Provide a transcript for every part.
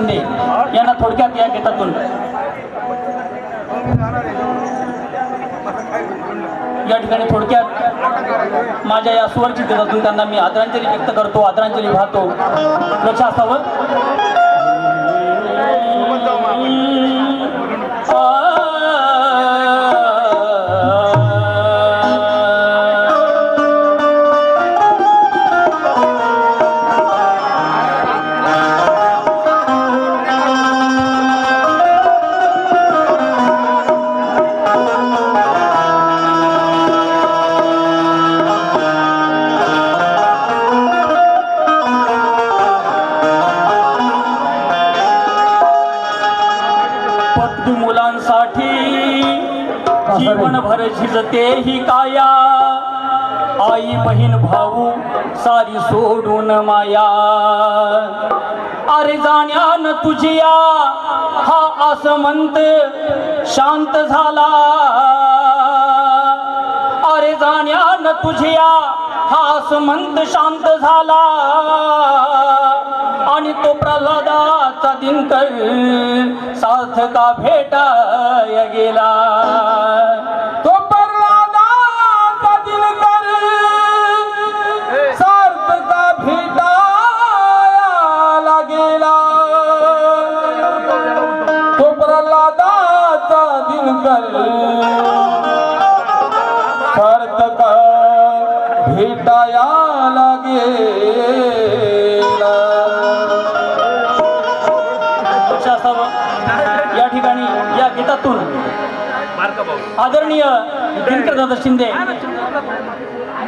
शिंदे यांना थोडक्यात या गीतातून. या ठिकाणी थोडक्यात माझ्या या सुवरची गीतातून त्यांना मी आदरांजली व्यक्त करतो आदरांजली वाहतो. लक्ष असावं झिजते ही काया. आई बहीण भाऊ सारी सोडून माया. अरे जाण्यान तुझिया हा आसमंत शांत झाला. अरे जाण्यान तुझिया हा आसमंत शांत झाला. आणि तो प्रल्हादाचा दिनकर सार्थका भेटाय गेला. सार्थका गेला लक्ष असावं या ठिकाणी या गीतातून आदरणीय दिनकर दादा शिंदे. मी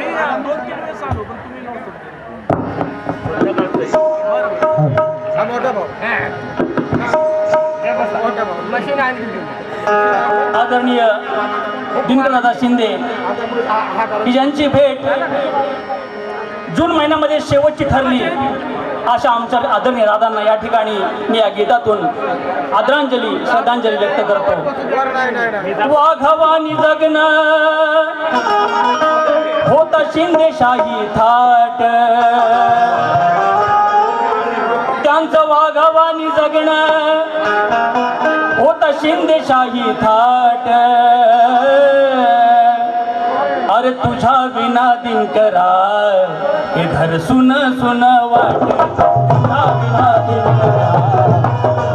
दोन तीन वेळेस आलो पण तुम्ही नव्हतं मशीन आणली आदरणीय दिनकर शिंदे की ज्यांची भेट जून महिन्यामध्ये शेवटची ठरली अशा आमच्या आदरणीय दादांना या ठिकाणी मी या गीतातून आदरांजली श्रद्धांजली व्यक्त करतो. वाघवानी जगन होता शिंदेशाही थाट. त्यांचं वाघवानी जगण शिंदेशाही थाट. अरे तुझ्या विना दिनकरा हे घर सुन सुन वाट. तुझ्या विना दिन करा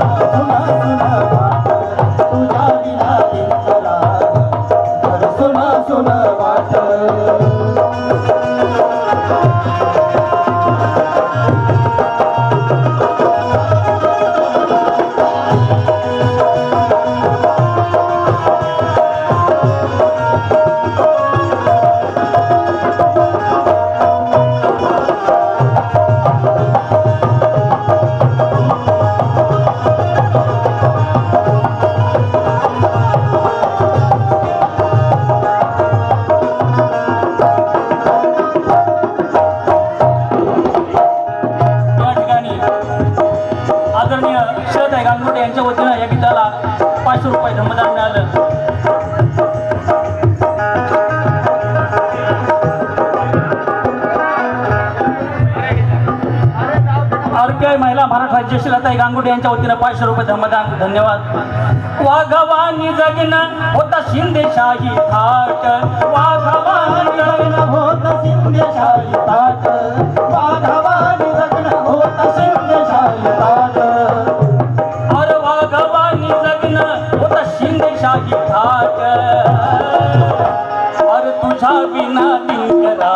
गांगोटे यांच्या वतीनं या गीताला पाचशे रुपये धर्मदान मिळालं. आरपीआय महिला महाराष्ट्र राज्य शिलाताई गांगुटे यांच्या वतीनं पाचशे रुपये धर्मदान धन्यवाद. वाघवानी जगन होता शिंदेशाही थाट. वाघवानी जगन होता शिंदेशाही थाट. वाघा विना दिनकरा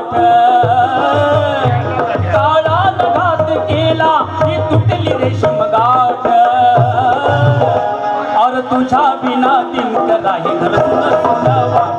गाठ. काळा घात केला ही तुटली रेशम गाठ. और तुझ्या बिना दिन कदाही घर सुन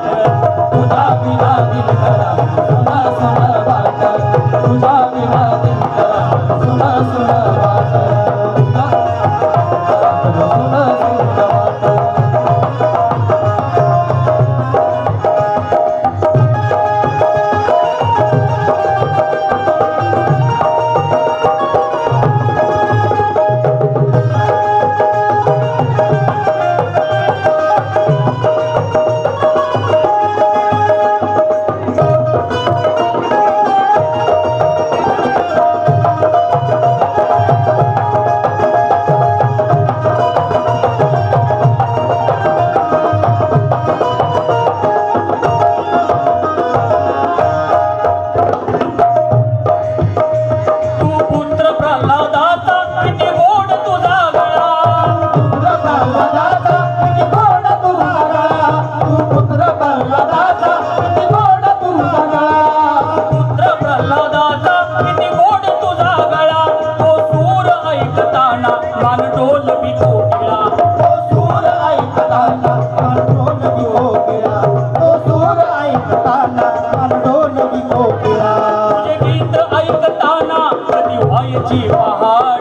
一句话。